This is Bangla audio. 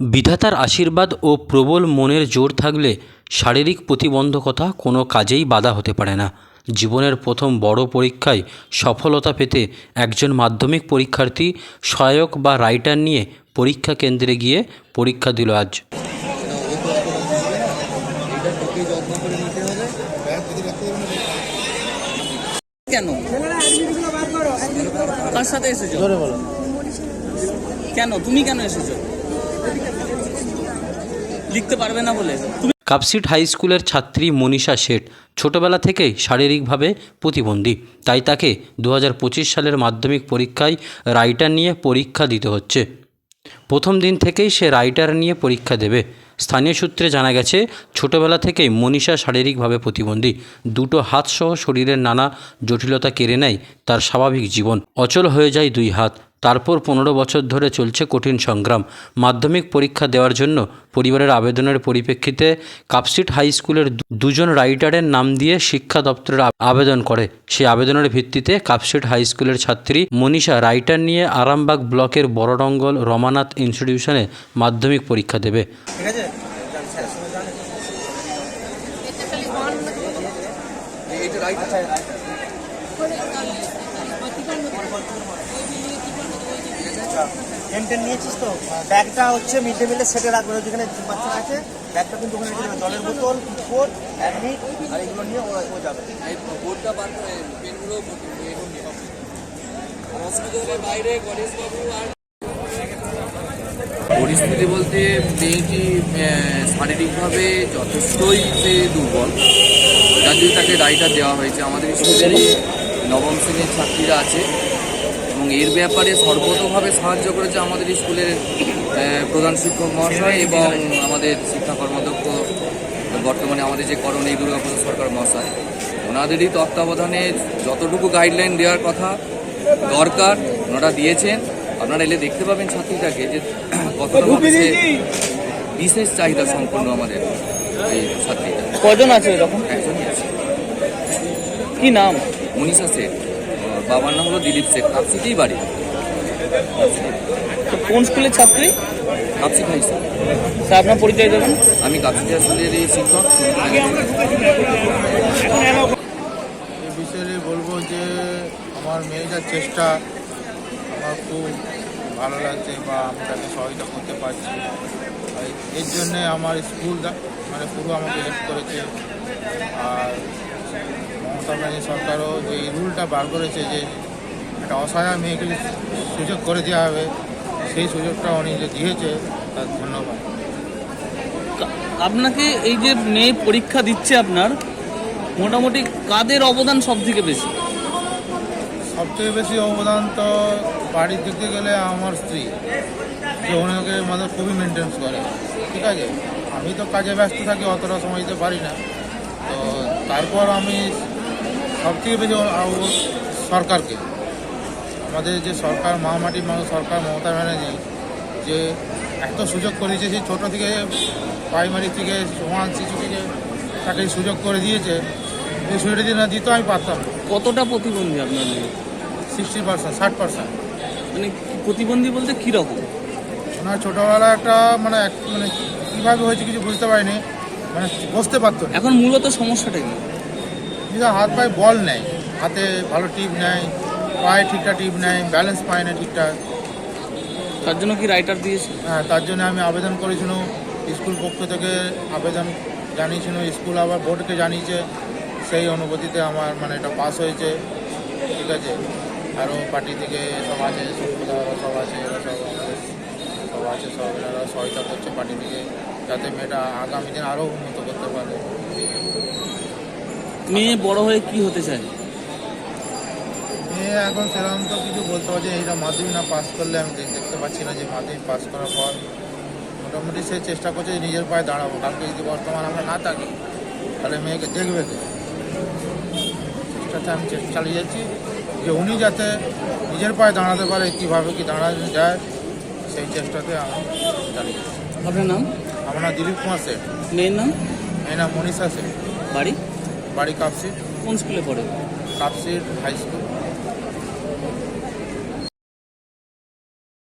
বিধাতার আশীর্বাদ ও প্রবল মনের জোর থাকলে শারীরিক প্রতিবন্ধকতা কোনো কাজেই বাধা হতে পারে না। জীবনের প্রথম বড় পরীক্ষায় সফলতা পেতে একজন মাধ্যমিক পরীক্ষার্থী সহায়ক বা রাইটার নিয়ে পরীক্ষা কেন্দ্রে গিয়ে পরীক্ষা দিল আজ। কেন? কার সাথে এসেছ? কেন? তুমি কেন এসেছ? লিখতে পারবে না বলে। কাপসিট হাই স্কুলের ছাত্রী মনীষা শেঠ ছোটবেলা থেকেই শারীরিকভাবে প্রতিবন্ধী, তাই তাকে দু হাজার পঁচিশ সালের মাধ্যমিক পরীক্ষায় রাইটার নিয়ে পরীক্ষা দিতে হচ্ছে। প্রথম দিন থেকেই সে রাইটার নিয়ে পরীক্ষা দেবে। স্থানীয় সূত্রে জানা গেছে, ছোটবেলা থেকেই মনীষা শারীরিকভাবে প্রতিবন্ধী, দুটো হাতসহ শরীরের নানা জটিলতা কেড়ে নেয় তার স্বাভাবিক জীবন। অচল হয়ে যায় দুই হাত। তারপর পনেরো বছর ধরে চলছে কঠিন সংগ্রাম। মাধ্যমিক পরীক্ষা দেওয়ার জন্য পরিবারের আবেদনের পরিপ্রেক্ষিতে কাপসিট হাই স্কুলের দু- দুজন রাইটারের নাম দিয়ে শিক্ষা দপ্তরের আবেদন করে। সেই আবেদনের ভিত্তিতে কাপসিট হাই স্কুলের ছাত্রী মনীষা রাইটার নিয়ে আরামবাগ ব্লকের বড়ডঙ্গল রমানাথ ইনস্টিটিউশনে মাধ্যমিক পরীক্ষা দেবে। ঠিক আছে? পেন নিয়েছিস তো? ব্যাগটা হচ্ছে মিড ডে মিলের সেটে রাখবে। যেখানে বাচ্চা আছে, ব্যাগটা কিন্তু ওখানে জলের বোতল কোট অ্যাডমিট আর এগুলো নিয়ে ও ও যাবে। বোর্ডটা বার করে পেনগুলো হসপিটালের বাইরে আর পরিস্থিতি বলতে মেয়েটি শারীরিকভাবে যথেষ্টই সে দুর্বল। যার জন্য তাকে রাইটার দেওয়া হয়েছে। আমাদের স্কুলেরই নবম শ্রেণির ছাত্রীরা আছে। এবং এর ব্যাপারে সর্বতভাবে সাহায্য করেছে আমাদের স্কুলের প্রধান শিক্ষক মহাশয় এবং আমাদের শিক্ষা কর্মাধ্যক্ষ বর্তমানে আমাদের যে করণীয় দুর্গাপ্রসাদ সরকার মহাশয়। ওনাদেরই তত্ত্বাবধানে যতটুকু গাইডলাইন দেওয়ার কথা দরকার ওনারা দিয়েছেন। আপনারা এলে দেখতে পাবেন ছাত্রীটাকে যে কতটা বিশেষ চাহিদা সম্পন্ন আমাদের এই ছাত্রীটা। কজন আছে এরকম? একজনই আছে। কি নাম? মনীষা ওর বাবার নাম হলো দিলীপ শেখ কাপসিতেই বাড়ি। তো কোন স্কুলের ছাত্রী? কাপসি খাই স্যার স্যার আপনার পরিচয় দেবেন? আমি কাপসিটা স্কুলের এই শিক্ষক। এই বিষয়ে বলব যে আমার মেয়েটার চেষ্টা আমার খুব ভালো লাগছে বা আমি তাকে সহায়তা করতে পারছি। আর এর জন্যে আমার স্কুল মানে পুরো আমাকে হেল্প করেছে। আর মমতা ব্যানার্জি সরকারও যে এই রুলটা বার করেছে যে একটা অসহায় মেয়েকে সুযোগ করে দেওয়া হবে সেই সুযোগটা উনি যে দিয়েছে তার ধন্যবাদ। আপনাকে এই যে মেয়ে পরীক্ষা দিচ্ছে আপনার মোটামুটি কাদের অবদান সব থেকে বেশি? সবথেকে বেশি অবদান তো বাড়ির দিক গেলে আমার স্ত্রী যে ওনাকে মানে খুবই মেনটেন্স করে। ঠিক আছে? আমি তো কাজে ব্যস্ত থাকি অতটা সময় দিতে পারি না। তো তারপর আমি সবথেকে বেশি সরকারকে। আমাদের যে সরকার মহামাটি মানুষ সরকার মমতা ব্যানার্জি যে এত সুযোগ করে দিয়েছে সেই ছোটো থেকে প্রাইমারি থেকে সমান শিশু থেকে তাকে সুযোগ করে দিয়েছে এই সুযোগটা যদি না দিত আমি পারতাম কতটা প্রতিবন্ধী আপনার সিক্সটি পার্সেন্ট ষাট পার্সেন্ট মানে প্রতিবন্ধী বলতে কীরকম? ওনার ছোটোবেলা একটা মানে এক- মানে কীভাবে হয়েছে কিছু বুঝতে পারিনি মানে বসতে পারতো এখন মূলত সমস্যাটা কি? কিন্তু হাত পায়ে বল নেয়। হাতে ভালো টিপ নেয় পায়ে ঠিকঠাক টিপ নেয় ব্যালেন্স পায় না ঠিকঠাক। তার জন্য কি রাইটার দিয়েছে? হ্যাঁ তার জন্য আমি আবেদন করেছিল। স্কুল পক্ষ থেকে আবেদন জানিয়েছিল স্কুল আবার বোর্ডকে জানিয়েছে। সেই অনুভূতিতে আমার মানে এটা পাস হয়েছে। ঠিক আছে? আরও পার্টি থেকে সব আছে সুপ্রদারা সব আছে এরা সব সব আছে সব এনারা সহায়তা করছে পার্টি থেকে যাতে মেয়েটা আগামী দিন আরও উন্নত করতে পারে। মেয়ে বড় হয়ে কি হতে চায়? মেয়ে এখন সেরকম তো কিছু বলতে পারছি এটা মাধ্যমিক না পাস করলে আমি দেখতে পাচ্ছি না যে মাধ্যমিক পাস করার পর মোটামুটি সে চেষ্টা করছে নিজের পায়ে দাঁড়াবো। কালকে যদি বর্তমান আমরা না থাকি তাহলে মেয়েকে দেখবে কে? চেষ্টাতে আমি চেষ্টা চালিয়ে যাচ্ছি। যে উনি যাতে নিজের পায়ে দাঁড়াতে পারে কীভাবে কি দাঁড়ানো যায় সেই চেষ্টাতে আমি চালিয়ে যাচ্ছি। আপনার নাম? আমার নাম দিলীপ কুমার সেন মেয়ের নাম? এই নাম মনীষা সেন বাড়ি? বাড়ি কাপসির কোন স্কুলে পড়ে? কাপসির হাই স্কুল